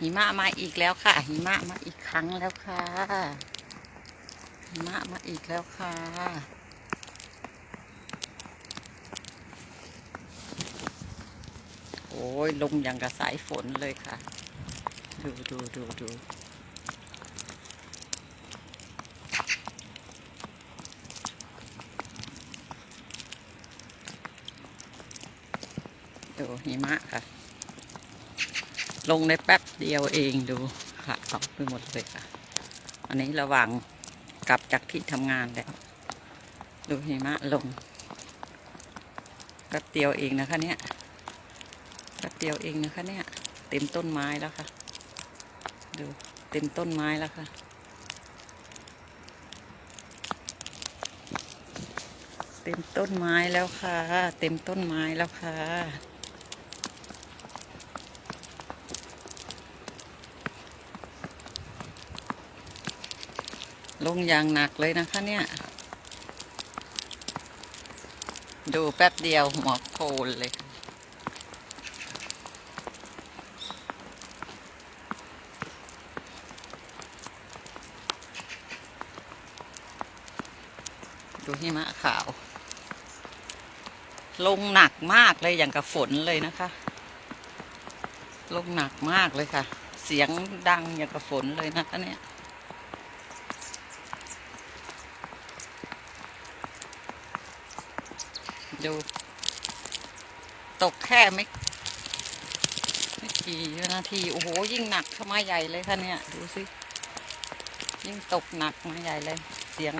หิมะมาอีกแล้วค่ะ หิมะมาอีกครั้งแล้วค่ะหิมะมาอีกแล้วค่ะ โอ้ยลงอย่างกับสายฝนเลยค่ะ ดูดูดูดูดูหิมะค่ะ ลงในแป๊บเดียวเองดูค่ะเอาไปหมดเลยค่ะ อันนี้ระหว่างกลับจากที่ทำงานแล้ว ดูหิมะลงแป๊บเดียวเองนะคะเนี่ยแป๊บเดียวเองนะคะเนี่ย เต็มต้นไม้แล้วค่ะ ดูเต็มต้นไม้แล้วค่ะเต็มต้นไม้แล้วค่ะ เต็มต้นไม้แล้วค่ะ ลงอย่างหนักเลยนะคะเนี่ย ดูแป๊บเดียวหัวโคลนเลยดูหิมะขาว ลงหนักมากเลยอย่างกับฝนเลยนะคะ ลงหนักมากเลยค่ะ เสียงดังอย่างกับฝนเลยนะคะเนี่ย ดู ตกแค่ไม่ไม่กี่นาที โอ้โห ยิ่งหนักเข้ามาใหญ่เลยค่ะเนี่ย ดูสิ ยิ่งตกหนักมาใหญ่เลย เสียง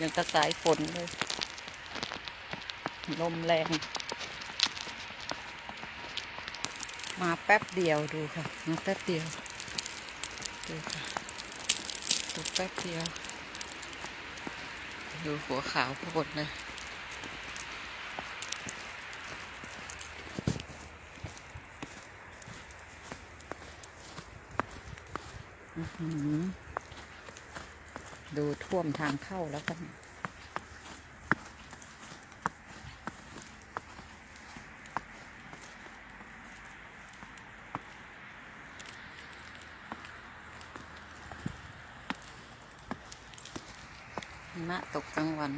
ย่างกระสายฝนเลย ลมแรง มาแป๊บเดียวดูค่ะ มาแป๊บเดียว ดูค่ะตกแป๊บเดียว ดูหัวขาวโพดเลย อื้อหือ ดูท่วมทางเข้าแล้วกันหิมะตกกลางวัน